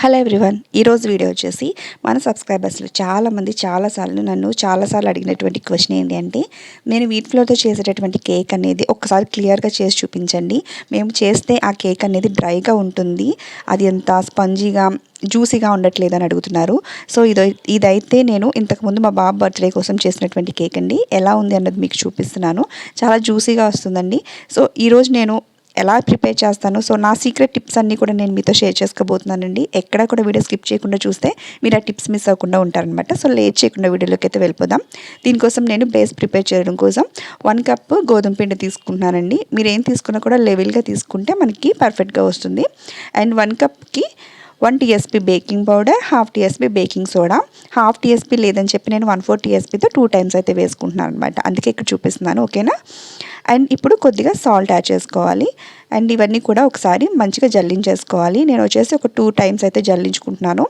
Hello everyone ఈరోజు video వచ్చేసి మన సబ్స్క్రైబర్స్లో చాలామంది చాలాసార్లు నన్ను చాలాసార్లు అడిగినటువంటి క్వశ్చన్ ఏంటి అంటే నేను వీట్ ఫ్లోర్తో చేసేటటువంటి కేక్ అనేది ఒకసారి క్లియర్గా చేసి చూపించండి. మేము చేస్తే ఆ కేక్ అనేది డ్రైగా ఉంటుంది. అది ఎంత స్పంజీగా జ్యూసీగా ఉండట్లేదు అని అడుగుతున్నారు. సో ఇది ఇదైతే నేను ఇంతకుముందు మా బాబు బర్త్డే కోసం చేసినటువంటి కేక్ అండి. ఎలా ఉంది అన్నది మీకు చూపిస్తున్నాను. చాలా జ్యూసీగా వస్తుందండి. సో ఈరోజు నేను ఎలా ప్రిపేర్ చేస్తాను. సో నా సీక్రెట్ టిప్స్ అన్నీ కూడా నేను మీతో షేర్ చేసుకోబోతున్నానండి. ఎక్కడ కూడా వీడియో స్కిప్ చేయకుండా చూస్తే మీరు ఆ టిప్స్ మిస్ అవ్వకుండా ఉంటారనమాట సో లేట్ చేయకుండా వీడియోలోకి అయితే వెళ్ళిపోదాం. దీనికోసం నేను బేస్ ప్రిపేర్ చేయడం కోసం వన్ కప్ గోధుమ పిండి తీసుకుంటున్నానండి. మీరు ఏం తీసుకున్నా కూడా లెవెల్గా తీసుకుంటే మనకి పర్ఫెక్ట్గా వస్తుంది. And one కప్కి one TSP baking powder half TSP baking soda half TSP లేదని చెప్పి నేను వన్ ఫోర్ టీఎస్పీతో టూ టైమ్స్ అయితే వేసుకుంటున్నాను అనమాట అందుకే ఇక్కడ చూపిస్తున్నాను ఓకేనా? అండ్ ఇప్పుడు కొద్దిగా సాల్ట్ యాడ్ చేసుకోవాలి. అండ్ ఇవన్నీ కూడా ఒకసారి మంచిగా జల్లించేసుకోవాలి. నేను వచ్చేసి ఒక టూ టైమ్స్ అయితే జల్లించుకుంటున్నాను.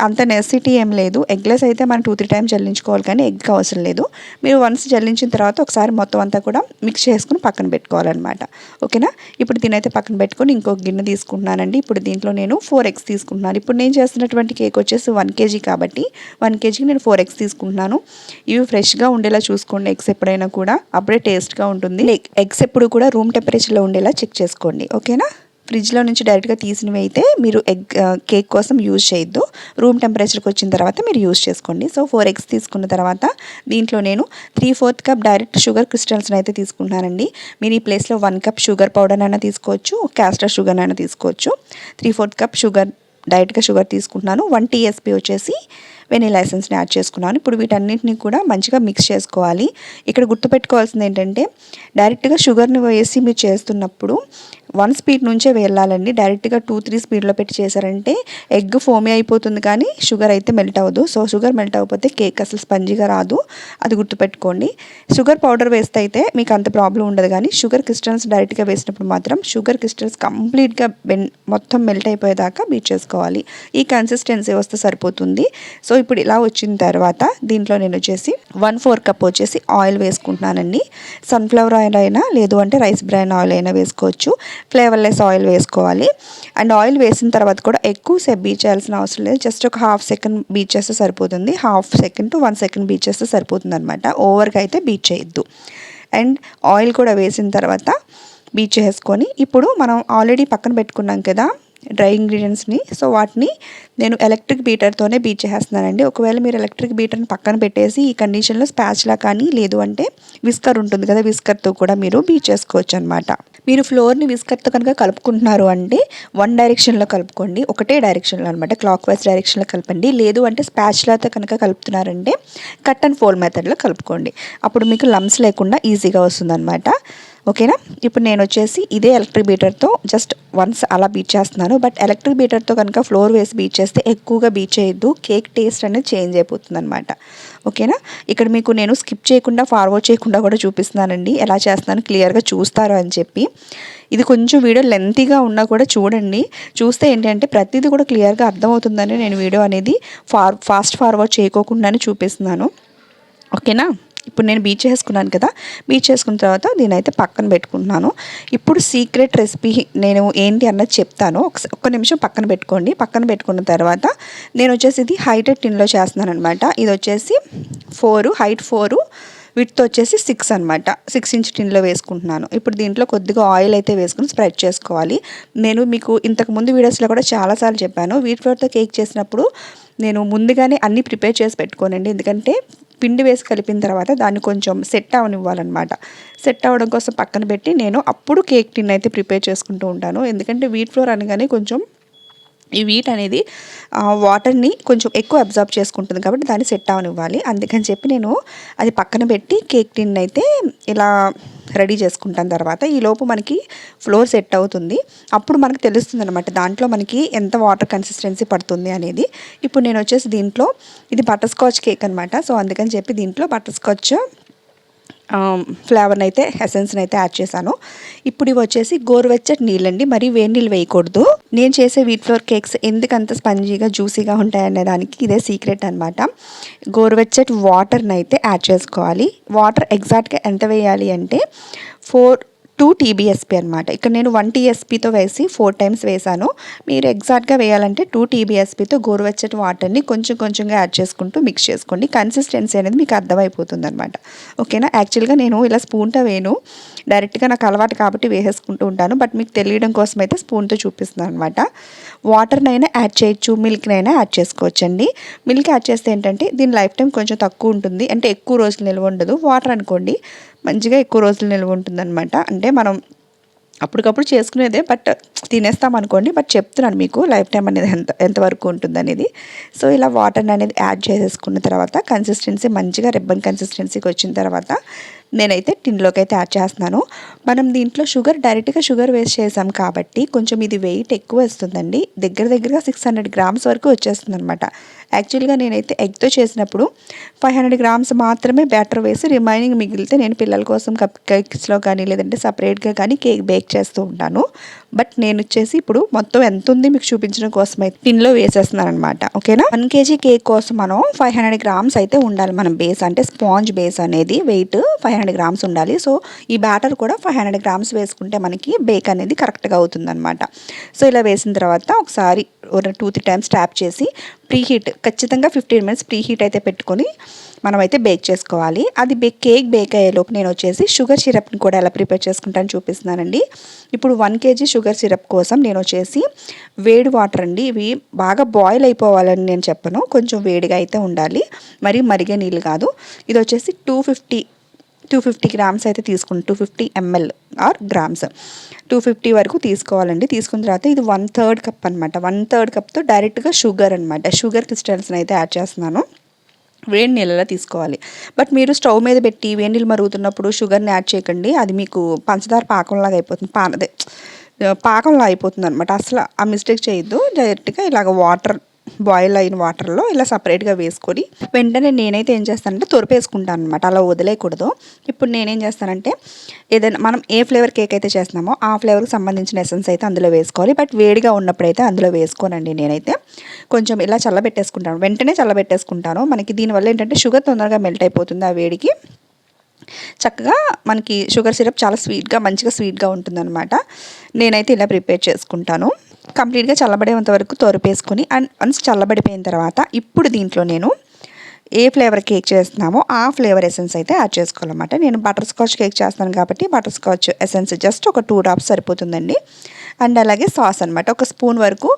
అంత నెసిటీ ఏం లేదు. ఎగ్లెస్ అయితే మనం టూ త్రీ టైమ్స్ జల్లించుకోవాలి కానీ ఎగ్ అవసరం లేదు. మీరు వన్స్ జల్లించిన తర్వాత ఒకసారి మొత్తం అంతా కూడా మిక్స్ చేసుకుని పక్కన పెట్టుకోవాలన్నమాట. ఓకేనా? ఇప్పుడు దీనైతే అయితే పక్కన పెట్టుకొని ఇంకొక గిన్నె తీసుకుంటున్నానండి. ఇప్పుడు దీంట్లో నేను ఫోర్ ఎగ్స్ తీసుకుంటున్నాను. ఇప్పుడు నేను చేస్తున్నటువంటి కేక్ వచ్చేసి వన్ కేజీ కాబట్టి వన్ కేజీకి నేను ఫోర్ ఎగ్స్ తీసుకుంటున్నాను. ఇవి ఫ్రెష్గా ఉండేలా చూసుకోండి. ఎగ్స్ ఎప్పుడైనా కూడా. అప్పుడే టేస్ట్గా ఉంటుంది. ఎగ్స్ ఎప్పుడు కూడా రూమ్ టెంపరేచర్లో ఉండేలా చెక్ చేసుకోండి. ఓకేనా ఫ్రిడ్జ్లో నుంచి డైరెక్ట్గా తీసినవి అయితే మీరు ఎగ్ కేక్ uh, కోసం యూజ్ చేయొద్దు. రూమ్ టెంపరేచర్కి వచ్చిన తర్వాత మీరు యూజ్ చేసుకోండి. సో ఫోర్ ఎగ్స్ తీసుకున్న తర్వాత దీంట్లో నేను three fourth cup direct sugar క్రిస్టల్స్ని అయితే తీసుకుంటున్నానండి. మీరు ఈ ప్లేస్లో వన్ కప్ షుగర్ పౌడర్ అయినా తీసుకోవచ్చు క్యాస్టర్ షుగర్ అయినా తీసుకోవచ్చు. త్రీ ఫోర్త్ కప్ షుగర్ డైరెక్ట్గా షుగర్ తీసుకుంటున్నాను. వన్ టీఎస్పీ వచ్చేసి వెనీలా ఎసెన్స్ని యాడ్ చేసుకున్నాను. ఇప్పుడు వీటన్నింటినీ కూడా మంచిగా మిక్స్ చేసుకోవాలి. ఇక్కడ గుర్తుపెట్టుకోవాల్సింది ఏంటంటే డైరెక్ట్గా షుగర్ని వేసి మీరు చేస్తున్నప్పుడు వన్ స్పీడ్ నుంచే వెళ్ళాలండి. డైరెక్ట్గా టూ త్రీ స్పీడ్లో పెట్టి చేశారంటే ఎగ్ ఫోమీ అయిపోతుంది కానీ షుగర్ అయితే మెల్ట్ అవ్వదు. సో షుగర్ మెల్ట్ అవ్వకపోతే కేక్ అసలు స్పంజిగా రాదు. అది గుర్తుపెట్టుకోండి. షుగర్ పౌడర్ వేస్తే అయితే మీకు అంత ప్రాబ్లం ఉండదు కానీ షుగర్ క్రిస్టల్స్ డైరెక్ట్గా వేసినప్పుడు మాత్రం షుగర్ క్రిస్టల్స్ కంప్లీట్గా బెన్ మొత్తం మెల్ట్ అయిపోయేదాకా బీట్ చేసుకోవాలి. ఈ కన్సిస్టెన్సీ వస్తే సరిపోతుంది. సో ఇప్పుడు ఇలా వచ్చిన తర్వాత దీంట్లో నేను వచ్చేసి వన్ ఫోర్ కప్ వచ్చేసి ఆయిల్ వేసుకుంటున్నానండి. సన్ఫ్లవర్ ఆయిల్ అయినా లేదు అంటే రైస్ బ్రాన్ ఆయిల్ అయినా వేసుకోవచ్చు. ఫ్లేవర్లెస్ ఆయిల్ వేసుకోవాలి. అండ్ ఆయిల్ వేసిన తర్వాత కూడా ఎక్కువసేపు బీచ్ చేయాల్సిన అవసరం లేదు. జస్ట్ ఒక హాఫ్ సెకండ్ బీచ్ చేస్తే సరిపోతుంది. Half second to one second beach చేస్తే సరిపోతుంది అనమాట ఓవర్గా అయితే బీచ్ చేయొద్దు. అండ్ ఆయిల్ కూడా వేసిన తర్వాత బీచ్ చేసుకొని ఇప్పుడు మనం ఆల్రెడీ పక్కన పెట్టుకున్నాం కదా డ్రై ఇంగ్రీడియంట్స్ని. సో వాటిని నేను ఎలక్ట్రిక్ బీటర్తోనే బీట్ చేస్తున్నానండి ఒకవేళ మీరు ఎలక్ట్రిక్ బీటర్ని పక్కన పెట్టేసి ఈ కండిషన్లో స్పాచ్లా కానీ లేదు అంటే విస్కర్ ఉంటుంది కదా విస్కర్తో కూడా మీరు బీట్ చేసుకోవచ్చు అనమాట మీరు ఫ్లోర్ని విస్కర్తో కనుక కలుపుకుంటున్నారు అంటే వన్ డైరెక్షన్లో కలుపుకోండి ఒకటే డైరెక్షన్లో అనమాట. క్లాక్ వైజ్ డైరెక్షన్లో కలపండి లేదు అంటే స్పాచ్లాతో కనుక కలుపుతున్నారంటే కట్ అండ్ ఫోల్ మెథడ్లో కలుపుకోండి. అప్పుడు మీకు లమ్స్ లేకుండా ఈజీగా వస్తుందన్నమాట ఓకేనా? ఇప్పుడు నేను వచ్చేసి ఇదే ఎలక్ట్రిక్ బీటర్తో జస్ట్ వన్స్ అలా బీట్ చేస్తున్నాను. బట్ ఎలక్ట్రిక్ బీటర్తో కనుక ఫ్లోర్ వేసి బీట్ చేస్తే ఎక్కువగా బీట్ చేయొద్దు. కేక్ టేస్ట్ అనేది చేంజ్ అయిపోతుంది అనమాట ఓకేనా? ఇక్కడ మీకు నేను స్కిప్ చేయకుండా ఫార్వర్డ్ చేయకుండా కూడా చూపిస్తున్నానండి. ఎలా చేస్తున్నాను? క్లియర్గా చూస్తారు అని చెప్పి. ఇది కొంచెం వీడియో లెంతీగా ఉన్నా కూడా చూడండి. చూస్తే ఏంటంటే ప్రతిదీ కూడా క్లియర్గా అర్థమవుతుందని నేను వీడియో అనేది ఫార్ ఫాస్ట్ ఫార్వర్డ్ చేయకోకుండానే చూపిస్తున్నాను. ఓకేనా? ఇప్పుడు నేను బీచ్ వేసుకున్నాను కదా బీచ్ వేసుకున్న తర్వాత దీని అయితే పక్కన పెట్టుకుంటున్నాను. ఇప్పుడు సీక్రెట్ రెసిపీ నేను ఏంటి అన్నది చెప్తాను. ఒక్క నిమిషం పక్కన పెట్టుకోండి. పక్కన పెట్టుకున్న తర్వాత నేను వచ్చేసి ఇది హైటెడ్ టిన్లో చేస్తున్నాను అనమాట ఇది వచ్చేసి ఫోరు హైట్ ఫోరు విత్ వచ్చేసి సిక్స్ అనమాట సిక్స్ ఇంచ్ టిన్లో వేసుకుంటున్నాను. ఇప్పుడు దీంట్లో కొద్దిగా ఆయిల్ అయితే వేసుకుని స్ప్రెడ్ చేసుకోవాలి. నేను మీకు ఇంతకు ముందు వీడియోస్లో కూడా చాలాసార్లు చెప్పాను. వీట్ ఫ్లోర్తో కేక్ చేసినప్పుడు నేను ముందుగానే అన్నీ ప్రిపేర్ చేసి పెట్టుకోనండి. ఎందుకంటే పిండి వేసి కలిపిన తర్వాత దాన్ని కొంచెం సెట్ అవనివ్వాలన్నమాట. సెట్ అవ్వడం కోసం పక్కన పెట్టి నేను అప్పుడు కేక్ టిన్ అయితే ప్రిపేర్ చేసుకుంటూ ఉంటాను. ఎందుకంటే వీట్ ఫ్లోర్ అనగానే కొంచెం ఈ వీట్ అనేది వాటర్ని కొంచెం ఎక్కువ అబ్జర్వ్ చేసుకుంటుంది కాబట్టి దాన్ని సెట్ అవనివ్వాలి. అందుకని చెప్పి నేను అది పక్కన పెట్టి కేక్ టిన్ అయితే ఇలా రెడీ చేసుకుంటాను తర్వాత. ఈలోపు మనకి ఫ్లోర్ సెట్ అవుతుంది. అప్పుడు మనకు తెలుస్తుంది అనమాట దాంట్లో మనకి ఎంత వాటర్ కన్సిస్టెన్సీ పడుతుంది అనేది. ఇప్పుడు నేను వచ్చేసి దీంట్లో ఇది బటర్ స్కాచ్ కేక్ అనమాట సో అందుకని చెప్పి దీంట్లో బటర్ స్కాచ్ ఫ్లేవర్ని అయితే ఎసెన్స్ని అయితే యాడ్ చేశాను. ఇప్పుడు ఇవి వచ్చేసి గోరువెచ్చటి నీళ్ళండి. మరి వేడి నీళ్ళు వేయకూడదు. నేను చేసే వీట్ ఫ్లోర్ కేక్స్ ఎందుకంత స్పంజీగా జ్యూసీగా ఉంటాయనే దానికి ఇదే సీక్రెట్ అనమాట గోరువెచ్చటి వాటర్ని అయితే యాడ్ చేసుకోవాలి. వాటర్ ఎగ్జాక్ట్గా ఎంత వేయాలి అంటే ఫోర్ టూ టీబీఎస్పీ అనమాట ఇక్కడ నేను వన్ టీఎస్పీతో వేసి ఫోర్ టైమ్స్ వేశాను. మీరు ఎగ్జాక్ట్గా వేయాలంటే టూ టీబీఎస్పీతో గోరువెచ్చటి వాటర్ని కొంచెం కొంచెంగా యాడ్ చేసుకుంటూ మిక్స్ చేసుకోండి. కన్సిస్టెన్సీ అనేది మీకు అర్థమైపోతుంది అనమాట ఓకేనా? యాక్చువల్గా నేను ఇలా స్పూన్తో వేను డైరెక్ట్గా నాకు అలవాటు కాబట్టి వేసేసుకుంటూ ఉంటాను. బట్ మీకు తెలియడం కోసం అయితే స్పూన్తో చూపిస్తున్నాను అనమాట వాటర్నైనా యాడ్ చేయొచ్చు. మిల్క్నైనా యాడ్ చేసుకోవచ్చండి. మిల్క్ యాడ్ చేస్తే ఏంటంటే దీని లైఫ్ టైం కొంచెం తక్కువ ఉంటుంది. అంటే ఎక్కువ రోజులు నిల్వ ఉండదు. వాటర్ అనుకోండి. మంచిగా ఎక్కువ రోజులు నిల్వ ఉంటుందన్నమాట. అంటే మనం అప్పటికప్పుడు చేసుకునేదే బట్ తినేస్తాం అనుకోండి బట్ చెప్తున్నాను మీకు లైఫ్ టైం అనేది ఎంత ఎంతవరకు ఉంటుంది అనేది సో ఇలా వాటర్ అనేది యాడ్ చేసేసుకున్న తర్వాత కన్సిస్టెన్సీ మంచిగా రిబ్బన్ కన్సిస్టెన్సీకి వచ్చిన తర్వాత నేనైతే టిన్లోకి అయితే యాడ్ చేస్తున్నాను. మనం దీంట్లో షుగర్ డైరెక్ట్గా షుగర్ వేస్ట్ చేసాం కాబట్టి కొంచెం ఇది వెయిట్ ఎక్కువ వస్తుందండి దగ్గర దగ్గరగా సిక్స్ హండ్రెడ్ గ్రామ్స్ వరకు వచ్చేస్తుంది అనమాట యాక్చువల్గా నేనైతే ఎగ్తో చేసినప్పుడు ఫైవ్ హండ్రెడ్ గ్రామ్స్ మాత్రమే బ్యాటర్ వేసి రిమైనింగ్ మిగిలితే నేను పిల్లల కోసం కప్ కేక్స్లో కానీ లేదంటే సపరేట్గా కానీ కేక్ బేక్ చేస్తూ ఉంటాను. బట్ నేను నేను వచ్చేసి ఇప్పుడు మొత్తం ఎంత ఉంది మీకు చూపించడం కోసం అయితే టిన్లో వేసేస్తున్నాను అనమాట ఓకేనా? వన్ కేజీ కేక్ కోసం మనం ఫైవ్ హండ్రెడ్ గ్రామ్స్ అయితే ఉండాలి మనం బేస్ అంటే స్పాంజ్ బేస్ అనేది వెయిట్ ఫైవ్ హండ్రెడ్ గ్రామ్స్ ఉండాలి. సో ఈ బ్యాటర్ కూడా ఫైవ్ హండ్రెడ్ గ్రామ్స్ వేసుకుంటే మనకి బేక్ అనేది కరెక్ట్గా అవుతుందన్నమాట సో ఇలా వేసిన తర్వాత ఒకసారి టూ త్రీ టైమ్స్ ట్యాప్ చేసి ప్రీ హీట్ ఖచ్చితంగా ఫిఫ్టీన్ మినిట్స్ ప్రీ హీట్ అయితే పెట్టుకొని మనమైతే బేక్ చేసుకోవాలి. అది బేక్ కేక్ బేక్ అయ్యేలోపు నేను వచ్చేసి షుగర్ సిరప్ని కూడా ఎలా ప్రిపేర్ చేసుకుంటాను చూపిస్తున్నానండి. ఇప్పుడు వన్ కేజీ షుగర్ సిరప్ కోసం నేను వచ్చేసి వేడి వాటర్ అండి ఇవి బాగా బాయిల్ అయిపోవాలని నేను చెప్పను. కొంచెం వేడిగా అయితే ఉండాలి. మరి మరిగే నీళ్ళు కాదు. ఇది వచ్చేసి two fifty two fifty grams అయితే తీసుకుంటాం. Two fifty ML or grams. Two fifty వరకు తీసుకోవాలండి. తీసుకున్న తర్వాత ఇది వన్ థర్డ్ కప్ అనమాట వన్ థర్డ్ కప్తో డైరెక్ట్గా షుగర్ అనమాట షుగర్ క్రిస్టల్స్ని అయితే యాడ్ చేస్తున్నాను. వేడి నీళ్ళలో తీసుకోవాలి. బట్ మీరు స్టవ్ మీద పెట్టి వేడి నీళ్ళు మరుగుతున్నప్పుడు షుగర్ని యాడ్ చేయకండి. అది మీకు పంచదార పాకంలాగా అయిపోతుంది. పానదే పాకంలా అయిపోతుంది అనమాట అసలు ఆ మిస్టేక్ చేయొద్దు. డైరెక్ట్గా ఇలాగ వాటర్ బాయిల్ అయిన వాటర్లో ఇలా సపరేట్గా వేసుకొని వెంటనే నేనైతే ఏం చేస్తానంటే తొరిపేసుకుంటాను అనమాట అలా వదిలేయకూడదు. ఇప్పుడు నేనేం చేస్తానంటే ఏదైనా మనం ఏ ఫ్లేవర్ కేక్ అయితే చేస్తున్నామో ఆ ఫ్లేవర్కి సంబంధించిన ఎసెన్స్ అయితే అందులో వేసుకోవాలి. బట్ వేడిగా ఉన్నప్పుడైతే అందులో వేసుకోనండి నేనైతే. కొంచెం ఇలా చల్లబెట్టేసుకుంటాను. వెంటనే చల్లబెట్టేసుకుంటాను. మనకి దీనివల్ల ఏంటంటే షుగర్ తొందరగా మెల్ట్ అయిపోతుంది ఆ వేడికి. చక్కగా మనకి షుగర్ సిరప్ చాలా స్వీట్గా మంచిగా స్వీట్గా ఉంటుందన్నమాట. నేనైతే ఇలా ప్రిపేర్ చేసుకుంటాను. కంప్లీట్గా చల్లబడేంత వరకు తోరిపేసుకొని అండ్ వన్స్ చల్లబడిపోయిన తర్వాత ఇప్పుడు దీంట్లో నేను ఏ ఫ్లేవర్ కేక్ చేస్తున్నామో ఆ ఫ్లేవర్ ఎసెన్స్ అయితే యాడ్ చేసుకోవాలన్నమాట. నేను బటర్ స్కాచ్ కేక్ చేస్తాను కాబట్టి బటర్ స్కాచ్ ఎసెన్స్ జస్ట్ ఒక టూ డ్రాప్స్ సరిపోతుందండి. అండ్ అలాగే సాస్ అనమాట ఒక స్పూన్ వరకు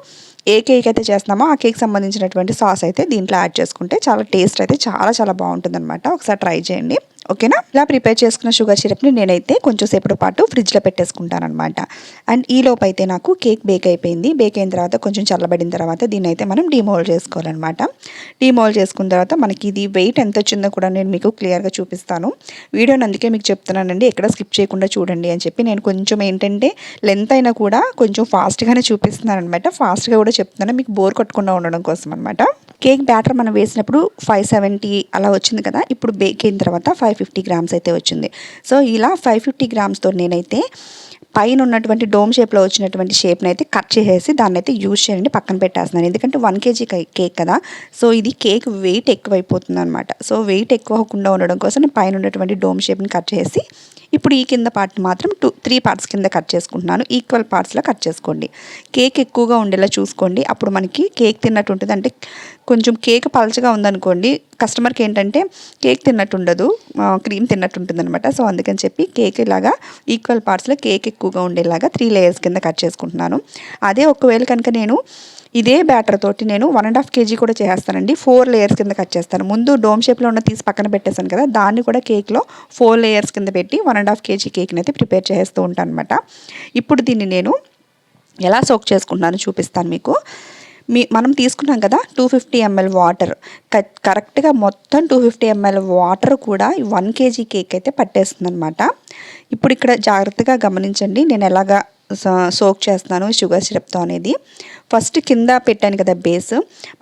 ఏ కేక్ అయితే చేస్తున్నామో ఆ కేక్ సంబంధించినటువంటి సాస్ అయితే దీంట్లో యాడ్ చేసుకుంటే చాలా టేస్ట్ అయితే చాలా చాలా బాగుంటుంది అనమాట ఒకసారి ట్రై చేయండి. ఓకేనా? ఇలా ప్రిపేర్ చేసుకున్న షుగర్ సిరప్ని నేనైతే కొంచెం సేపటి పాటు ఫ్రిడ్జ్లో పెట్టేసుకుంటాను అనమాట అండ్ ఈ అయితే నాకు కేక్ బేక్ అయిపోయింది. బేక్ అయిన తర్వాత కొంచెం చల్లబడిన తర్వాత దీన్ని అయితే మనం డిమోల్డ్ చేసుకోవాలన్నమాట. డిమోల్డ్ చేసుకున్న తర్వాత మనకి ఇది వెయిట్ ఎంత వచ్చిందో కూడా నేను మీకు క్లియర్గా చూపిస్తాను. వీడియోని అందుకే మీకు చెప్తున్నానండి. ఎక్కడ స్కిప్ చేయకుండా చూడండి అని చెప్పి నేను కొంచెం ఏంటంటే లెంత్ అయినా కూడా కొంచెం ఫాస్ట్గానే చూపిస్తున్నాను అనమాట ఫాస్ట్గా కూడా చెప్తున్నాను. మీకు బోర్ కొట్టకుండా ఉండడం కోసం అనమాట కేక్ బ్యాటర్ మనం వేసినప్పుడు ఫైవ్ సెవెంటీ అలా వచ్చింది కదా? ఇప్పుడు బేక్ అయిన తర్వాత ఫైవ్ ఫైవ్ ఫిఫ్టీ గ్రామ్స్ అయితే వచ్చింది. సో ఇలా ఫైవ్ ఫిఫ్టీ గ్రామ్స్తో నేనైతే పైన ఉన్నటువంటి డోమ్ షేప్లో వచ్చినటువంటి షేప్ని అయితే కట్ చేసేసి దాన్ని అయితే యూజ్ చేయండి పక్కన పెట్టేస్తున్నాను. ఎందుకంటే వన్ కేజీ కేక్ కదా. సో ఇది కేక్ వెయిట్ ఎక్కువైపోతుంది అనమాట సో వెయిట్ ఎక్కువ అవ్వకుండా ఉండడం కోసం నేను పైన ఉన్నటువంటి డోమ్ షేప్ని కట్ చేసి ఇప్పుడు ఈ కింద పార్ట్ మాత్రం టూ త్రీ పార్ట్స్ కింద కట్ చేసుకుంటున్నాను. ఈక్వల్ పార్ట్స్లో కట్ చేసుకోండి. కేక్ ఎక్కువగా ఉండేలా చూసుకోండి. అప్పుడు మనకి కేక్ తిన్నట్టు ఉంటుంది అంటే కొంచెం కేక్ పలచగా ఉందనుకోండి కస్టమర్కి ఏంటంటే కేక్ తిన్నట్టు ఉండదు. క్రీమ్ తిన్నట్టు ఉంటుంది అనమాట సో అందుకని చెప్పి కేక్ ఇలాగా ఈక్వల్ పార్ట్స్లో కేక్ ఎక్కువగా ఉండేలాగా త్రీ లేయర్స్ కింద కట్ చేసుకుంటున్నాను. అదే ఒకవేళ కనుక నేను ఇదే బ్యాటర్ తోటి నేను వన్ అండ్ హాఫ్ కేజీ కూడా చేస్తానండి. ఫోర్ లేయర్స్ కింద కట్ చేస్తాను. ముందు డోమ్ షేప్లో ఉన్న తీసి పక్కన పెట్టేశాను కదా దాన్ని కూడా కేక్లో ఫోర్ లేయర్స్ కింద పెట్టి వన్ అండ్ హాఫ్ కేజీ కేక్ని అయితే ప్రిపేర్ చేస్తూ ఉంటాను అనమాట ఇప్పుడు దీన్ని నేను ఎలా సోక్ చేసుకుంటున్నాను చూపిస్తాను మీకు. మీ మనం తీసుకున్నాం కదా టూ ఫిఫ్టీ ఎంఎల్ వాటర్ కరెక్ట్గా మొత్తం టూ ఫిఫ్టీ ఎంఎల్ వాటర్ కూడా వన్ కేజీ కేక్ అయితే పట్టేస్తుంది అనమాట ఇప్పుడు ఇక్కడ జాగ్రత్తగా గమనించండి నేను ఎలాగా సోక్ చేస్తున్నాను షుగర్ సిరప్తో అనేది. ఫస్ట్ కింద పెట్టాను కదా బేస్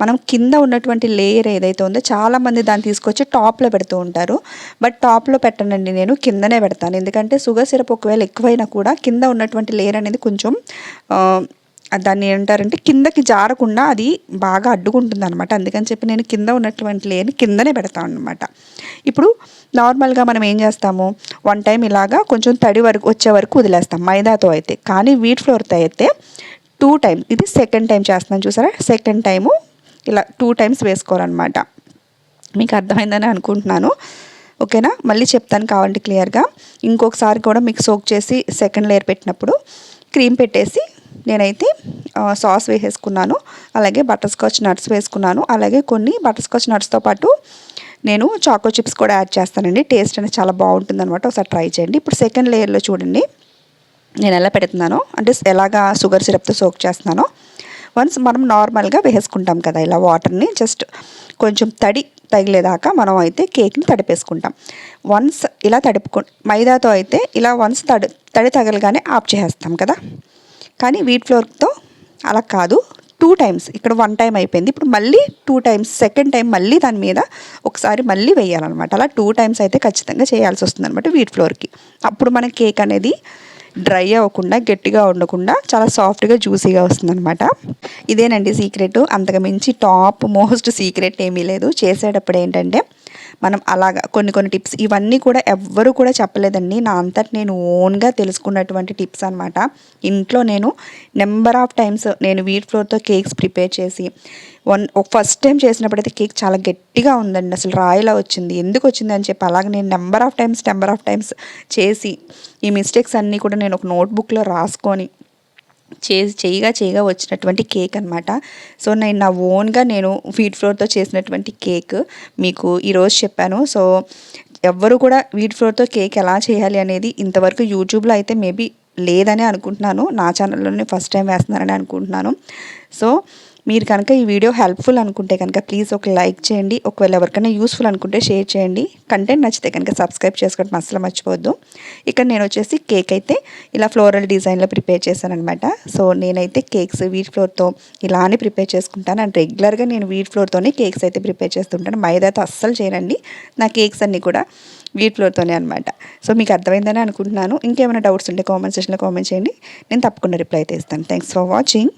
మనం కింద ఉన్నటువంటి లేయర్ ఏదైతే ఉందో చాలామంది దాన్ని తీసుకొచ్చి టాప్లో పెడుతూ ఉంటారు. బట్ టాప్లో పెట్టనండి నేను కిందనే పెడతాను. ఎందుకంటే షుగర్ సిరప్ ఒకవేళ ఎక్కువైనా కూడా కింద ఉన్నటువంటి లేయర్ అనేది కొంచెం దాన్ని ఏంటారంటే కిందకి జారకుండా అది బాగా అడ్డుకుంటుంది అనమాట అందుకని చెప్పి నేను కింద ఉన్నటువంటి లేని కిందనే పెడతాను అనమాట ఇప్పుడు నార్మల్గా మనం ఏం చేస్తాము? వన్ టైం ఇలాగా కొంచెం తడి వరకు వచ్చే వరకు వదిలేస్తాం మైదాతో అయితే. కానీ వీట్ ఫ్లోర్తో అయితే టూ టైం ఇది సెకండ్ టైం చేస్తున్నాను చూసారా? సెకండ్ టైము ఇలా టూ టైమ్స్ వేసుకోవాలన్నమాట. మీకు అర్థమైందని అనుకుంటున్నాను. ఓకేనా? మళ్ళీ చెప్తాను కావాలంటే క్లియర్గా ఇంకొకసారి కూడా మీకు సోక్ చేసి సెకండ్ లేయర్ పెట్టినప్పుడు క్రీమ్ పెట్టేసి నేనైతే సాస్ వేసేసుకున్నాను. అలాగే బటర్ స్కాచ్ నట్స్ వేసుకున్నాను. అలాగే కొన్ని బటర్ స్కాచ్ నట్స్తో పాటు నేను చాకో చిప్స్ కూడా యాడ్ చేస్తానండి. టేస్ట్ అనేది చాలా బాగుంటుంది అనమాట ఒకసారి ట్రై చేయండి. ఇప్పుడు సెకండ్ లేయర్లో చూడండి. నేను ఎలా పెడుతున్నానో అంటే ఎలాగా షుగర్ సిరప్తో సోక్ చేస్తున్నానో వన్స్ మనం నార్మల్గా వేసుకుంటాం కదా ఇలా వాటర్ని జస్ట్ కొంచెం తడి తగిలేదాకా మనం అయితే కేక్ని తడిపేసుకుంటాం. వన్స్ ఇలా తడుపుకు మైదాతో అయితే ఇలా వన్స్ తడి తడి తగలగానే ఆఫ్ చేసేస్తాం కదా. కానీ వీట్ ఫ్లోర్తో అలా కాదు. టూ టైమ్స్ ఇక్కడ వన్ టైం అయిపోయింది. ఇప్పుడు మళ్ళీ టూ టైమ్స్ సెకండ్ టైం మళ్ళీ దాని మీద ఒకసారి మళ్ళీ వేయాలన్నమాట. అలా టూ టైమ్స్ అయితే ఖచ్చితంగా చేయాల్సి వస్తుంది అనమాట వీట్ ఫ్లోర్కి. అప్పుడు మన కేక్ అనేది డ్రై అవ్వకుండా గట్టిగా ఉండకుండా చాలా సాఫ్ట్గా జ్యూసీగా వస్తుందన్నమాట. ఇదేనండి సీక్రెట్. అంతకు మించి టాప్ మోస్ట్ సీక్రెట్ ఏమీ లేదు. చేసేటప్పుడు ఏంటంటే మనం అలాగా కొన్ని కొన్ని టిప్స్ ఇవన్నీ కూడా ఎవ్వరు కూడా చెప్పలేదండి. నా అంతటి నేను ఓన్గా తెలుసుకున్నటువంటి టిప్స్ అనమాట ఇంట్లో నేను నెంబర్ ఆఫ్ టైమ్స్ నేను వీట్ ఫ్లోర్తో కేక్స్ ప్రిపేర్ చేసి వన్ ఫస్ట్ టైం చేసినప్పుడైతే కేక్ చాలా గట్టిగా ఉందండి. అసలు రాయిలా వచ్చింది. ఎందుకు వచ్చింది అని చెప్పి అలాగే నేను number of times number of times చేసి ఈ మిస్టేక్స్ అన్నీ కూడా నేను ఒక నోట్బుక్లో రాసుకొని చే చేయగా చేయగా వచ్చినటువంటి కేక్ అనమాట సో నేను నా ఓన్గా నేను వీట్ ఫ్లోర్తో చేసినటువంటి కేక్ మీకు ఈరోజు చెప్పాను. సో ఎవ్వరు కూడా వీట్ ఫ్లోర్తో కేక్ ఎలా చేయాలి అనేది ఇంతవరకు యూట్యూబ్లో అయితే మేబీ లేదని అనుకుంటున్నాను. నా ఛానల్లోనే ఫస్ట్ టైం వేస్తున్నారని అనుకుంటున్నాను. సో మీరు కనుక ఈ వీడియో హెల్ప్ఫుల్ అనుకుంటే కనుక ప్లీజ్ ఒక లైక్ చేయండి. ఒకవేళ ఎవరికైనా యూస్ఫుల్ అనుకుంటే షేర్ చేయండి. కంటెంట్ నచ్చితే కనుక సబ్స్క్రైబ్ చేసుకోవడం అసలు మర్చిపోవద్దు. ఇక్కడ నేను వచ్చేసి కేక్ అయితే ఇలా ఫ్లోరల్ డిజైన్లో ప్రిపేర్ చేశాను అనమాట సో నేనైతే కేక్స్ వీట్ ఫ్లోర్తో ఇలానే ప్రిపేర్ చేసుకుంటాను. అండ్ రెగ్యులర్గా నేను వీట్ ఫ్లోర్తోనే కేక్స్ అయితే ప్రిపేర్ చేస్తుంటాను. మైదాతో అస్సలు చేయనండి. నా కేక్స్ అన్నీ కూడా వీట్ ఫ్లోర్తోనే అనమాట సో మీకు అర్థమైందని అనుకుంటున్నాను. ఇంకేమైనా డౌట్స్ ఉంటే కామెంట్ సెక్షన్లో కామెంట్ చేయండి. నేను తప్పకుండా రిప్లై అయితే ఇస్తాను. Thanks for watching.